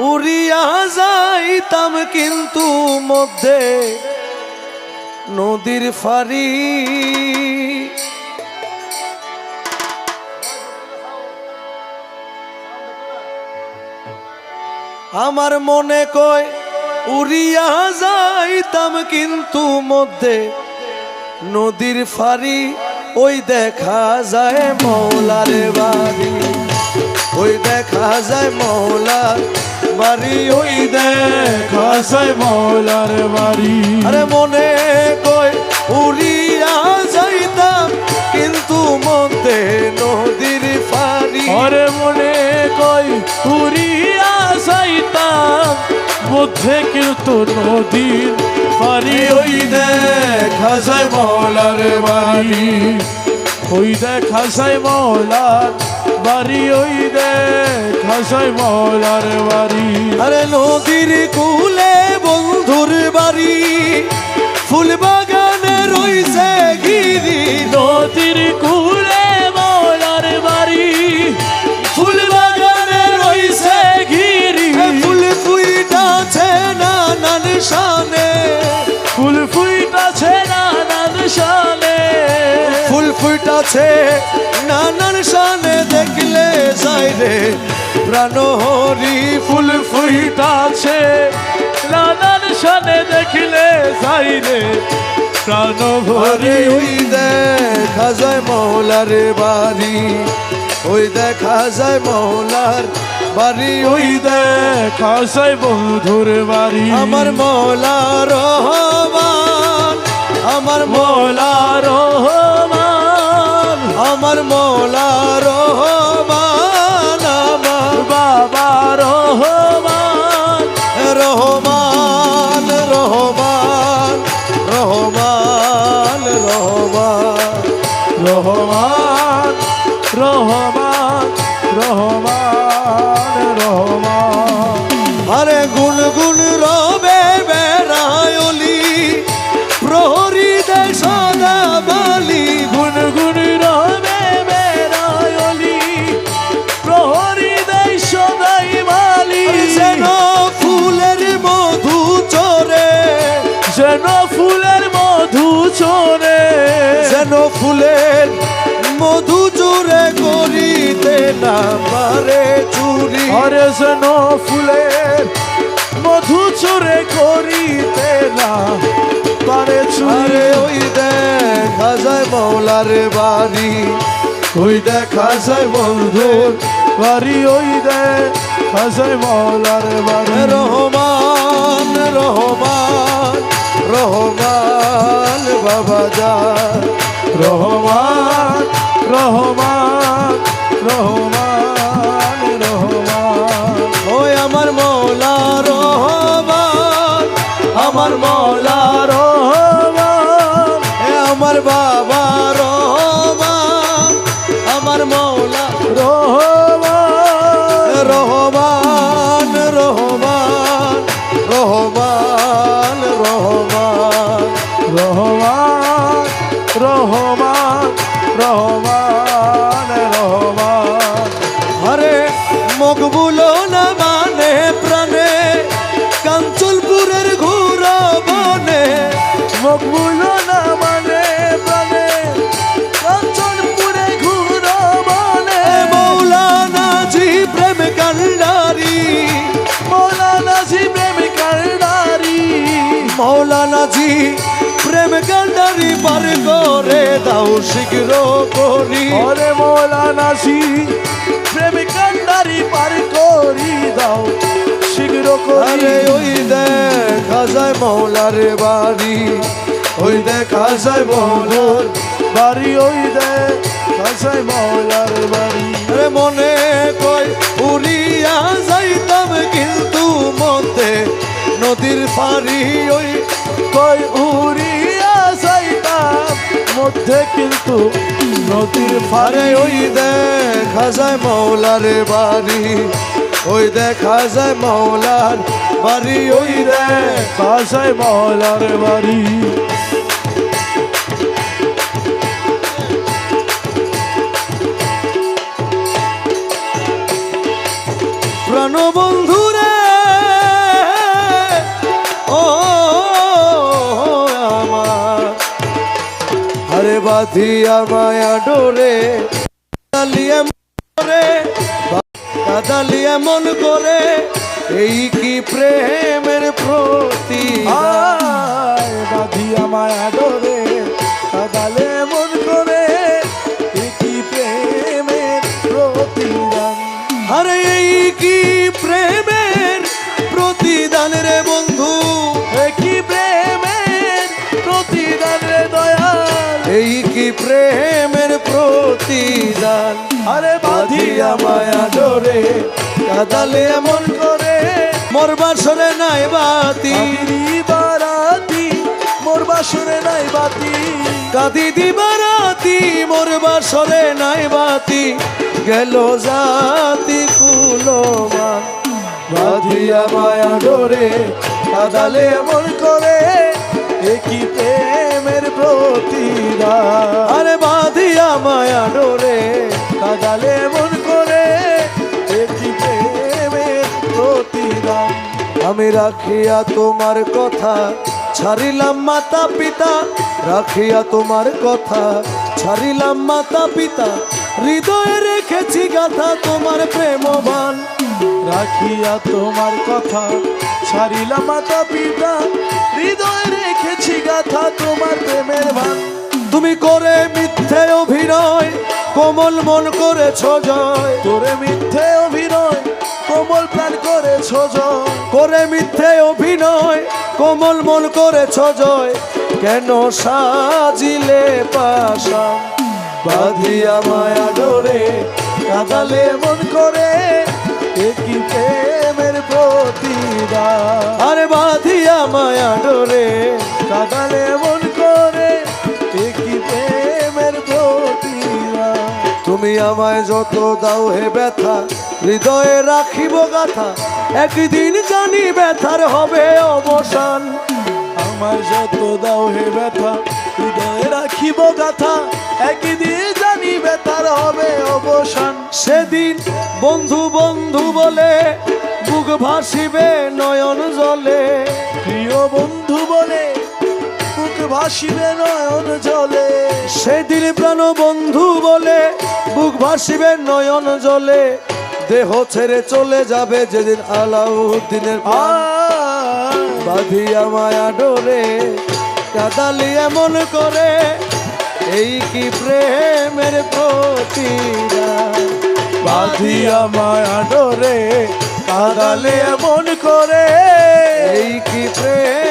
উড়িয়া যাইতাম কিন্তু মধ্যে নদীর ফারি আমার মনে কয়, উড়িয়া যাইতাম কিন্তু মধ্যে নদীর ফারি ওই দেখা যায় মৌলার বাড়ি। ওই দেখা যায় মৌলার বাড়ি ওই দেখা খাসাই মৌলার বাড়ি। আরে মনে কই উড়িয়া যাইতাম কিন্তু মধ্যে নদীর ফারি আরে মনে কই উড়িয়া যাইতাম মধ্যে কিন্তু নদীর পারি ওই দেখা যায় মৌলার বাড়ি। ওই দেখা যায় মৌলার বাড়ি ওই দেখা যায় মহলার বাড়ি। আরে নদীর কুলে বন্ধুর বাড়ি ফুল ফুইটাছে নানান সানে দেখলে যাই রে। প্রাণহরি ফুল ফুইটাছে। নানান শানে দেখিলে যাইলে প্রাণ আরে ভরে ওই দেখা যায় মৌলার বাড়ি। ওই দেখা যায় মৌলার বাড়ি। ওই দেখা সাই বন্ধুর বাড়ি। আমার মৌলা রহমান। আমার মৌলা মোলা রহমান। আমার মৌলা রহমান, আমার বাবা রহমান রহমান রহমান রহমান রহমান রহমান রহমান রহমান রহমান। আরে গুন গুন রবে ফুলের মধু চুরে করিতে না পারে চুরি। আরে যেন ফুলের মধু চোরে করিতে না পারে চুরে। ওই দেখা যায় মৌলার বাড়ি। ওই দেখা যায় বন্ধুর বাড়ি ওই দে খাসাই মৌলার বাড়ি। রহমান রহমান রহমান বাবা যা রহমান রহমান রহমান। না মানে প্রাণে কাঞ্চলপুরের ঘোরা বনে। মকবুল না মানে প্রাণে, কাঞ্চনপুরে ঘুরো বনে। মৌলানা মৌলানা জি প্রেম কান্ডারি পার করে দাও শীঘ্র করি। ওরে মৌলানা জি প্রেমিকার নারী পার করি দাও শীঘ্র করি। ওই দেখা যায় মৌলার বাড়ি। ওই দেখা যায় মৌলার বাড়ি। ওই দে কাসাই মৌলার বাড়ি। আরে মনে কয় উড়িয়া যাইতাম কিন্তু মতে নদীর পারি ওই কয় উড়িয়া মধ্যে কিন্তু নদীর ফারে ওই দেখা যায় মৌলার বাড়ি। ওই দেখা যায় মৌলার বাড়ি, ওই দেখা যায় মৌলার বাড়ি। বাঁধিয়া মায়া ডোরে কাদালিয়া করে কাদালিয়া মন করে, এই কি প্রেমের প্রতি বাঁধিয়া মায়া ডোরে প্রতিদান আরে বাঁধিয়া মায়া ডোরে কাদালে এমন করে মোর বাসরে নাই বাতি। বারাতি মোর বাসরে নাই বাতি। কাদি দিবারাতি মোর বাসরে নাই বাতি। গেল জাতি কুলমান বাঁধিয়া মায়া ডোরে কাদালে এমন করে একই প্রেমের আরে বাঁধিয়া মায়া ডোরে কাদালে এমন করে প্রতিদান আমি রাখিয়া তোমার কথা, ছাড়িলাম মাতা পিতা, রাখিয়া তোমার কথা, ছাড়িলাম মাতা পিতা, হৃদয়ে রেখেছি গাথা তোমার প্রেমবান। রাখিয়া তোমার কথা, ছাড়িলাম মাতা পিতা, হৃদয় রেখেছি গাথা তোমার প্রেমের ভান। তুমি করে মিথ্যে অভিনয়। কোমল মন করেছ জয়। তোরে মিথ্যে অভিনয়, কোমল প্রাণ করেছ জয়। করে মিথ্যে অভিনয়, কোমল মন করেছ জয়। কেন সাজিলে পাশা? বাঁধিয়া মায়া ডোরে, কাদালে মন করে। একই প্রেমের প্রতিদান আরে বাঁধিয়া মায়া ডোরে, কাদালে মন তুমি আমায় যত দাও হে ব্যথা, হৃদয়ে রাখিব গাথা। একদিন জানি ব্যথার হবে অবসান। আমার যত দাও হে ব্যথা, হৃদয়ে রাখিব গাথা। একদিন জানি ব্যথার হবে অবসান। সেদিন বন্ধু বন্ধু বলে, বুক ভাসিবে নয়ন জলে। প্রিয় বন্ধু ভাসিবে নয়ন জলে। সেদিন প্রাণ বন্ধু বলে বুক ভাসিবে নয়ন জলে। দেহ ছেড়ে চলে যাবে যেদিন আলাউদ্দিনের বাঁধিয়া মায়া ডোরে কাদালি এমন করে এই কি প্রেমের প্রতিদান? বাঁধিয়া মায়া ডোরে কাদালে এমন করে এই কি প্রেমের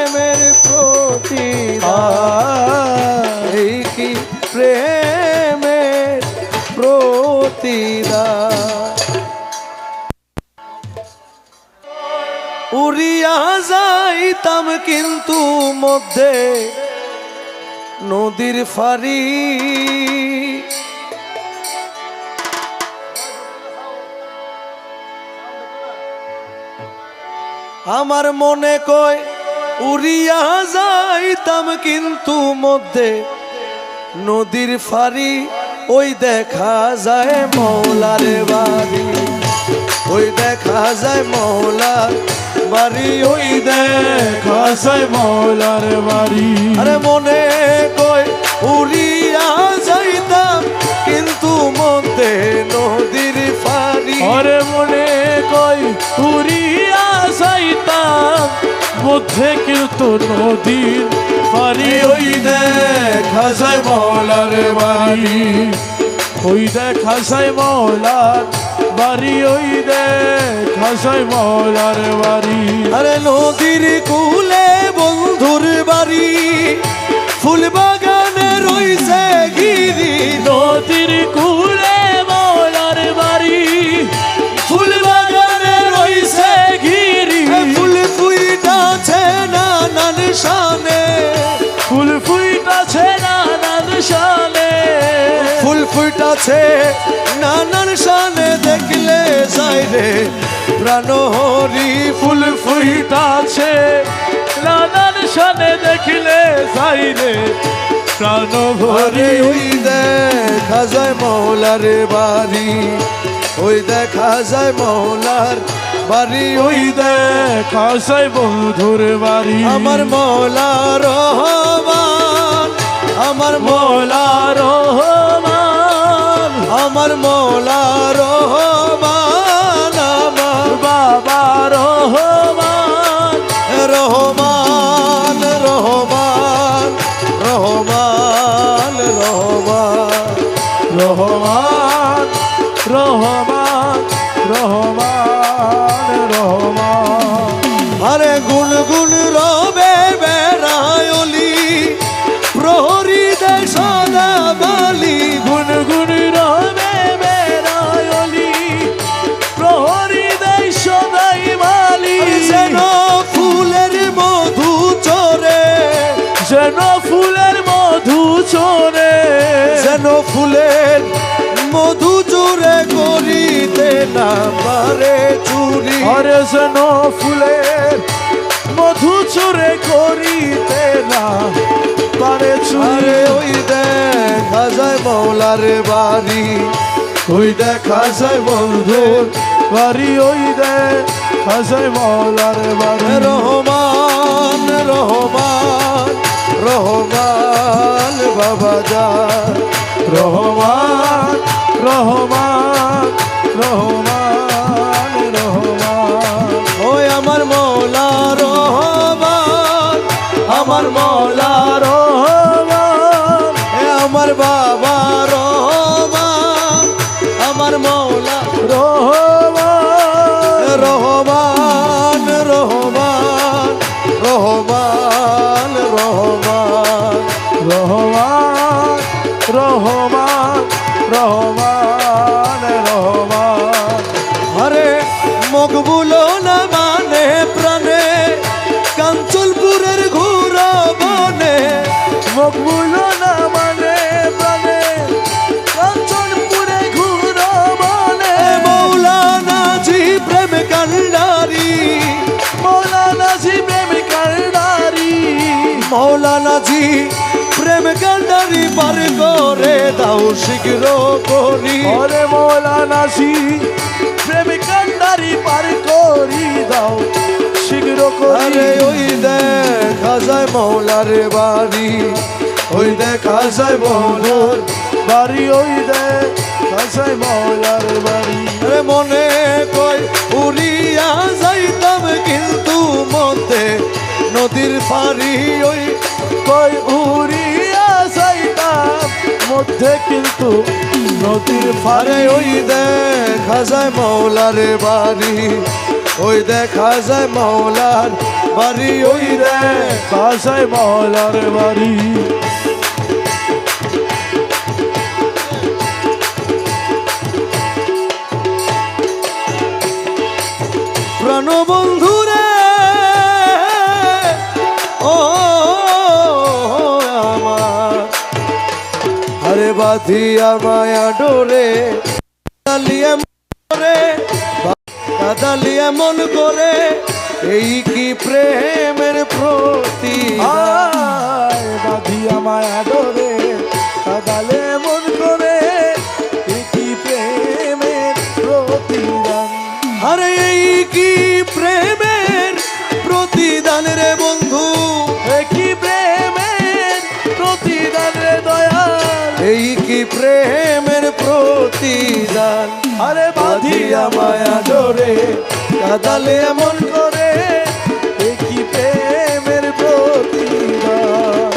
যাইতাম কিন্তু মধ্যে নদীর ফারি আমার মনে কয়, উড়িয়া যাইতাম কিন্তু মধ্যে নদীর ফারি ওই দেখা যায় মৌলার বাড়ি, ওই দেখা যায় মৌলার বাড়ি ওই দেখা কাসাই মৌলার বাড়ি। আরে মনে কই উড়িয়া যাইতাম কিন্তু মধ্যে নদীর ফারি ওরে মনে কই উড়িয়া যাইতাম মধ্যে কিন্তু নদীর পারি ওই দেখা যায় মৌলার বাড়ি। ওই দেখা যায় মৌলার বাড়ি ওই দেখা যায় মৌলার বাড়ি। আরে নদীর কুলে বন্ধুর বাড়ি ফুল বাগানে রইছে গিরি নদীর কুলে মৌলার বাড়ি। ফুল বাগানে রইছে এ ফুল ফুইটাছে নানান শানে। ফুল ফুইটাছে ফুইটাছে নানান সানে দেখলে যাই রে প্রাণ হরি ফুল ফুইটাছে। নানান শানে দেখিলে যাইরে প্রাণ আরে ভরি ওই দেখা যায় মৌলার বাড়ি ওই দেখা যায় মৌলার বাড়ি। ওই দেখা যায় বন্ধুর বাড়ি। আমার রহমান আমার মৌলা মৌলার আমার মৌলা ফুলের মধু চুরে করিতে না পারে চুরি। হরে যেন ফুলের মধু চুরে করিতে না পারে চুরে। ওই দেখা যায় মৌলার বাড়ি। ওই দেখা যায় বন্ধুর বাড়ি। ওই দে হাজাই মৌলার বাড়ি। রহমান রহমান রহমান বাবা যা। রহমান রহমান রহমান রহমান। ওই আমার মৌলা রহমান, আমার মৌলা রহমান। আমার বাবা রহমান, আমার মৌলা রহমান রহমান রহমান। রহমান রহমান রহমান। আরে, মকবুল না মানে প্রাণে কাঞ্চলপুরের ঘোরা বনে মকবুল না মানে প্রাণে, কাঞ্চনপুরে ঘুরো মানে মৌলানা জি প্রেম কান্ডারি, মৌলানা জি প্রেমিকার নারী মৌলানা জি প্রেম কান্ডারি পার করে দাও শীঘ্র করি। ওরে মৌলানা জি প্রেমিকার নারী পার করি দাও শীঘ্র করি। ওই দেখা যায় মৌলার বাড়ি ওই দেখা যায় বাড়ি ওই দে কাছাই মৌলার বাড়ি। আরে মনে কই উড়িয়া যাইতাম কিন্তু মতে নদীর পারি ওই কই উড়িয়া যাইতাম মধ্যে কিন্তু নদীর ফারে ওই দেখা যায় মৌলার বাড়ি। ওই দেখা যায় মৌলার বাড়ি, ওই রে কাছাই মৌলার বাড়ি। প্রাণবন্ধু আরে বাঁধিয়া মায়া ডোরে মন করে এই কি প্রেমের প্রতি? বাঁধিয়া মায়া ডোরে কাদালে মন করে একই প্রেমের প্রতিদান? আরে এই কি প্রেমের প্রতিদান। আরে বাঁধিয়া মায়া ডোরে কাদালে এমন করে একই প্রেমের প্রতিদান।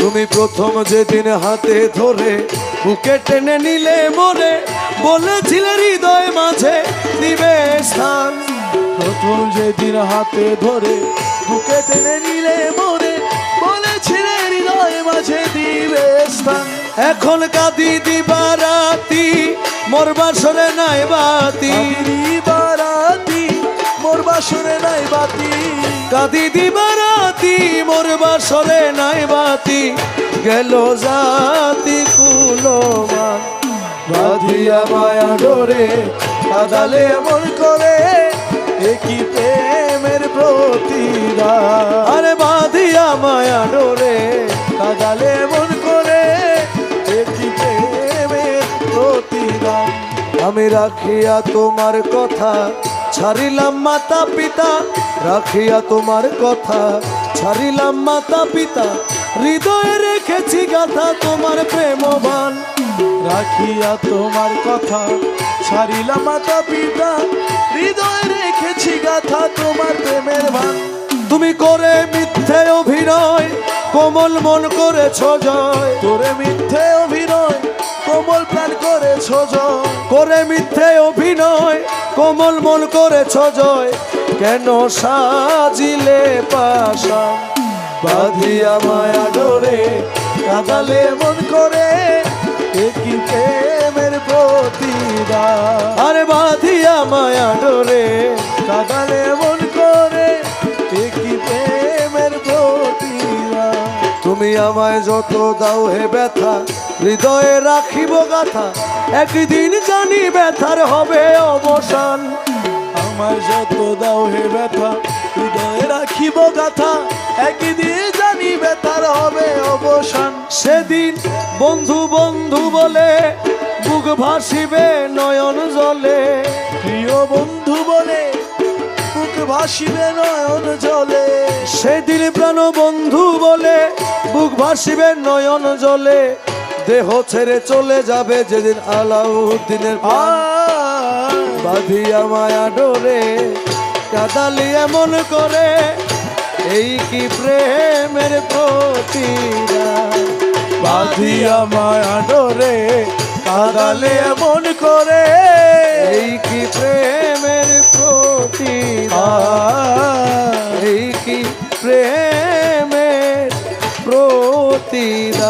তুমি প্রথম যেদিন হাতে ধরে বুকে টেনে নিলে মনে, বলেছিলে হৃদয় মাঝে দিবে স্থান। প্রথম যেদিন হাতে ধরে বুকে টেনে নিলে মরে বলেছিলে হৃদয় মাঝে দিবে স্থান। এখন কাঁদি দিবা রাতি মোর বাসরে নাই বাতি। কাদিরি বারাতি মোর বাসরে নাই বাতি। কাঁদি দিবা রাতি মোর বাসরে নাই বাতি। গেল জাতি কুলমা বাঁধিয়া মায়া ডোরে কাদালে এমন করে একই প্রেমের প্রতিদান আরে বাঁধিয়া মায়া ডোরে, কাদালে এমন করে একই আমি রাখিয়া তোমার কথা, ছাড়িলাম মাতা পিতা, রাখিয়া তোমার কথা, ছাড়িলাম মাতা পিতা, হৃদয়ে রেখেছি গাথা তোমার প্রেমবান। রাখিয়া তোমার কথা, ছাড়িলাম মাতা পিতা হৃদয় রেখেছি গাথা তোমার প্রেমের ভান তুমি করে মিথ্যে অভিনয়, কোমল মন করেছ জয়। তোরে মিথ্যে অভিনয়, কোমল প্রাণ করেছ জয়। করে মিথ্যে অভিনয়, কোমল মন করেছ জয়। কেন সাজিলে পাশা? বাঁধিয়া মায়া ডোরে, কাদালে মন করে একই প্রেমের আরে বাঁধিয়া মায়া ডোরে, কাদালে মন করে, একই প্রেমের প্রতিদান তুমি আমায় যত দাও হে ব্যথা, হৃদয়ে রাখিব গাথা। একদিন জানি ব্যথার হবে অবসান। আমার যত দাও হে ব্যথা, হৃদয়ে রাখিব গাথা। একদিন জানি ব্যথার হবে অবসান। সেদিন বন্ধু বন্ধু বলে বুক ভাসিবে নয়ন জলে। প্রিয় বন্ধু বলে বুক ভাসিবে নয়ন জলে। সেদিন প্রাণ বন্ধু বলে বুক ভাসিবে নয়ন জলে। দেহ ছেড়ে চলে যাবে যেদিন আলাউদ্দিনের বাঁধিয়া মায়া ডোরে কাদালি এমন করে এই কি প্রেমের প্রতিদান? বাঁধিয়া মায়া ডোরে কাদালে মন করে। এই কি প্রেমের প্রতি এই কি প্রেমের প্রতিদান?